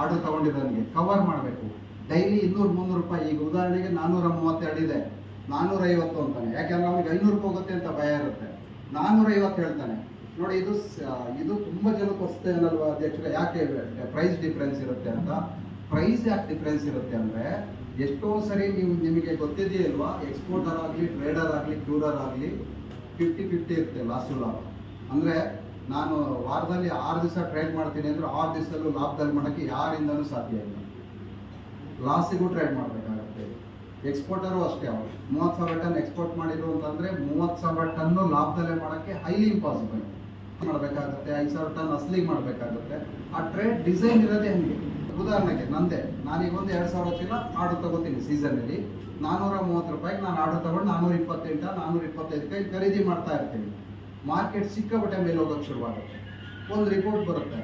Order ತಗೊಂಡಿರೋನಿಗೆ cover ಮಾಡಬೇಕು. Daily ಇನ್ನೂರು ಮುನ್ನೂರು ರೂಪಾಯಿ. ಈಗ ಉದಾಹರಣೆಗೆ ನಾನ್ನೂರ ಮೂವತ್ತೆರಡು ಇದೆ. ನಾನ್ನೂರ ಐವತ್ತು ಅಂತಾನೆ. ಯಾಕೆಂದ್ರೆ ಅವನಿಗೆ ಐನೂರು ರೂಪಾಯಿ ಹೋಗುತ್ತೆ ಅಂತ ಭಯ ಇರುತ್ತೆ. ನಾನ್ನೂರ ಐವತ್ತು ಹೇಳ್ತಾನೆ. ನೋಡಿ, ಇದು ಇದು ತುಂಬಾ ಜನಕ್ಕೆ ಹೊಸ್ತೇ ಅನ್ನಲ್ವಾ ಅಧ್ಯಕ್ಷರೇ? ಯಾಕೆ ಪ್ರೈಸ್ ಡಿಫ್ರೆನ್ಸ್ ಇರುತ್ತೆ ಅಂತ. ಪ್ರೈಸ್ ಯಾಕೆ ಡಿಫ್ರೆನ್ಸ್ ಇರುತ್ತೆ ಅಂದ್ರೆ, ಎಷ್ಟೋ ಸರಿ ನೀವು ನಿಮಗೆ ಗೊತ್ತಿದೆಯಲ್ವಾ ಎಕ್ಸ್ಪೋರ್ಟರ್ ಆಗಲಿ ಟ್ರೇಡರ್ ಆಗಲಿ ಕ್ಯೂರರ್ ಆಗಲಿ ಫಿಫ್ಟಿ ಫಿಫ್ಟಿ ಇರುತ್ತೆ ಲಾಸು ಲಾಭ. ಅಂದ್ರೆ ನಾನು ವಾರದಲ್ಲಿ ಆರು ದಿವಸ ಟ್ರೇಡ್ ಮಾಡ್ತೀನಿ ಅಂದ್ರೆ ಆರು ದಿವಸದಲ್ಲೂ ಲಾಭದಲ್ಲಿ ಮಾಡೋಕ್ಕೆ ಯಾರಿಂದನೂ ಸಾಧ್ಯ ಇಲ್ಲ. ಲಾಸಿಗೂ ಟ್ರೇಡ್ ಮಾಡಬೇಕಾಗತ್ತೆ. ಎಕ್ಸ್ಪೋರ್ಟರು ಅಷ್ಟೇ ಅವರು. ಮೂವತ್ತು ಸಾವಿರ ಟನ್ ಎಕ್ಸ್ಪೋರ್ಟ್ ಮಾಡಿದ್ರು ಅಂತಂದ್ರೆ ಮೂವತ್ತು ಸಾವಿರ ಟನ್ನು ಲಾಭದಲ್ಲೇ ಮಾಡೋಕ್ಕೆ ಹೈಲಿ ಇಂಪಾಸಿಬಲ್ ಮಾಡಬೇಕಾಗುತ್ತೆ, ಐದು ಸಾವಿರ ಟನ್ ಅಸ್ಲಿಗೆ ಮಾಡಬೇಕಾಗುತ್ತೆ. ಆ ಟ್ರೇಡ್ ಡಿಸೈನ್ ಇರೋದೇ ಹಂಗೆ. ಉದಾಹರಣೆಗೆ ನಂದೆ, ನಾನೀಗ ಒಂದು ಎರಡು ಸಾವಿರ ಚೀಲ ಆರ್ಡರ್ ತಗೋತೀನಿ ಸೀಸನಲ್ಲಿ ನಾನ್ನೂರ ಮೂವತ್ತು ರೂಪಾಯಿಗೆ ನಾನು ಆರ್ಡರ್ ತಗೊಂಡು ನಾನ್ನೂರ ಇಪ್ಪತ್ತೆಂಟ ನಾನ್ನೂರ ಇಪ್ಪತ್ತೈದು ಕೈ ಖರೀದಿ ಮಾಡ್ತಾ ಇರ್ತೀನಿ. ಮಾರ್ಕೆಟ್ ಸಿಕ್ಕಾಪಟ್ಟೆ ಮೇಲೆ ಹೋಗೋಕೆ ಶುರುವಾಗುತ್ತೆ. ಒಂದು ರಿಪೋರ್ಟ್ ಬರುತ್ತೆ.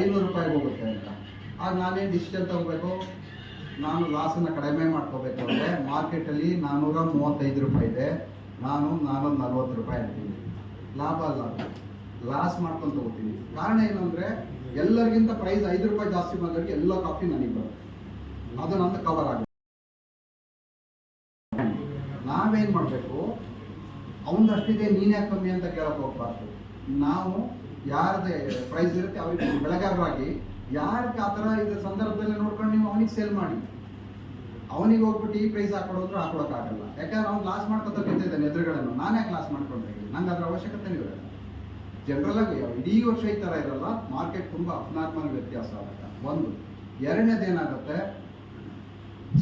ಐನೂರು ರೂಪಾಯಿ ಹೋಗುತ್ತೆ ಅಂತ. ಆಗ ನಾನೇನು ಡಿಸಿಷನ್ ತಗೋಬೇಕು. ನಾನು ಲಾಸನ್ನು ಕಡಿಮೆ ಮಾಡ್ಕೋಬೇಕು ಅಂದರೆ ಮಾರ್ಕೆಟಲ್ಲಿ ನಾನ್ನೂರ ಮೂವತ್ತೈದು ರೂಪಾಯಿ ಇದೆ. ನಾನು ನಾನ್ನೂರ ನಲ್ವತ್ತು ರೂಪಾಯಿ ಅಂತೀನಿ. ಲಾಭ ಅಲ್ಲ ಲಾಸ್ ಮಾಡ್ಕೊಂಡು ತಗೋತೀನಿ. ಕಾರಣ ಏನು ಅಂದರೆ ಎಲ್ಲರಿಗಿಂತ ಪ್ರೈಸ್ ಐದು ರೂಪಾಯಿ ಜಾಸ್ತಿ ಬಂದವರಿಗೆ ಎಲ್ಲ ಕಾಫಿ ನನಗೆ ಬರುತ್ತೆ. ಅದು ನಂದು ಕವರ್ ಆಗುತ್ತೆ. ನಾವೇನು ಮಾಡಬೇಕು? ಅವನದಷ್ಟಿದೆ ನೀನೇ ಕಮ್ಮಿ ಅಂತ ಕೇಳಕ್ ಹೋಗ್ಬಾರ್ದು. ನಾವು ಯಾರ್ದು ಪ್ರೈಸ್ ಇರುತ್ತೆ ಅವ್ರಿಗೆ ಬೆಳೆಗಾರರಾಗಿ ಯಾರಿಗೆ ಆ ಥರ ಇದ್ರ ಸಂದರ್ಭದಲ್ಲಿ ನೋಡ್ಕೊಂಡು ನೀವು ಅವನಿಗೆ ಸೇಲ್ ಮಾಡಿ. ಅವನಿಗೆ ಹೋಗ್ಬಿಟ್ಟು ಈ ಪ್ರೈಸ್ ಹಾಕೊಡೋದ್ರು ಹಾಕೊಳಕ್ಕಾಗಲ್ಲ. ಯಾಕಂದ್ರೆ ಅವ್ನು ಲಾಸ್ ಮಾಡ್ಕೊತ ಬಿದ್ದಿದ್ದಾನೆ ಎದುರುಗಳನ್ನು ನಾನು ಲಾಸ್ ಮಾಡ್ಕೊಂಡ್ರೆ ನಂಗೆ ಅದರ ಅವಶ್ಯಕತೆ ಇರಲ್ಲ ಜನರಲ್ ಆಗಿ ಇಡೀ ವರ್ಷ ಈ ಥರ ಇರಲ್ಲ. ಮಾರ್ಕೆಟ್ ತುಂಬ ಅಫ್ನಾರ್ಮಲ್ ವ್ಯತ್ಯಾಸ ಆಗುತ್ತೆ. ಒಂದು ಎರಡನೇದು ಏನಾಗುತ್ತೆ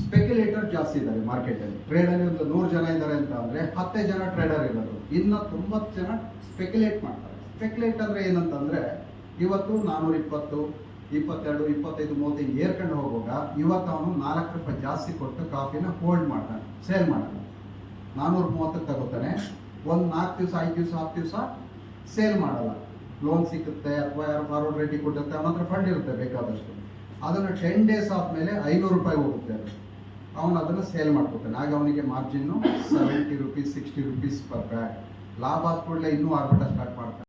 ಸ್ಪೆಕ್ಯುಲೇಟರ್ ಜಾಸ್ತಿ ಇದ್ದಾರೆ ಮಾರ್ಕೆಟಲ್ಲಿ ಟ್ರೇಡಲ್ಲಿ ಒಂದು ನೂರು ಜನ ಇದ್ದಾರೆ ಅಂತ ಅಂದರೆ ಹತ್ತೇ ಜನ ಟ್ರೇಡರ್ ಇರೋದು. ಇನ್ನು ತೊಂಬತ್ತು ಜನ ಸ್ಪೆಕ್ಯುಲೇಟ್ ಮಾಡ್ತಾರೆ. ಸ್ಪೆಕ್ಯುಲೇಟ್ ಅಂದರೆ ಏನಂತಂದರೆ ಇವತ್ತು ನಾನ್ನೂರ ಇಪ್ಪತ್ತು, ಇಪ್ಪತ್ತೆರಡು, ಇಪ್ಪತ್ತೈದು, ಮೂವತ್ತೈದು ಏರ್ಕೊಂಡು ಹೋಗುವಾಗ ಇವತ್ತು ಅವನು ನಾಲ್ಕು ರೂಪಾಯಿ ಜಾಸ್ತಿ ಕೊಟ್ಟು ಕಾಫಿನ ಹೋಲ್ಡ್ ಮಾಡ್ತಾನೆ ಸೇಲ್ ಮಾಡ್ತಾನೆ. ನಾನ್ನೂರ ಮೂವತ್ತಕ್ಕೆ ತಗೋತಾನೆ. ಒಂದು ನಾಲ್ಕು ದಿವಸ, ಐದು ದಿವಸ, ಹತ್ತು ದಿವಸ ಸೇಲ್ ಮಾಡಲ್ಲ. ಲೋನ್ ಸಿಕ್ಕುತ್ತೆ ಅಥವಾ ಯಾರು ಫಾರ್ವರ್ಡ್ ರೇಟಿಗೆ ಕೊಟ್ಟಿರುತ್ತೆ ಅವನ ಹತ್ರ ಫಂಡ್ ಇರುತ್ತೆ ಬೇಕಾದಷ್ಟು. ಅದನ್ನು ಟೆನ್ ಡೇಸ್ ಆದಮೇಲೆ ಐನೂರು ರೂಪಾಯಿ ಹೋಗುತ್ತೆ. ಅದು ಅವನು ಅದನ್ನು ಸೇಲ್ ಮಾಡ್ಕೊತಾನೆ. ಆಗ ಅವನಿಗೆ margin seventy rupees sixty rupees per bag ಲಾಭ ಆದ ಕೂಡಲೇ ಇನ್ನೂ ಆರ್ಭಟ ಸ್ಟಾರ್ಟ್ ಮಾಡ್ತಾನೆ.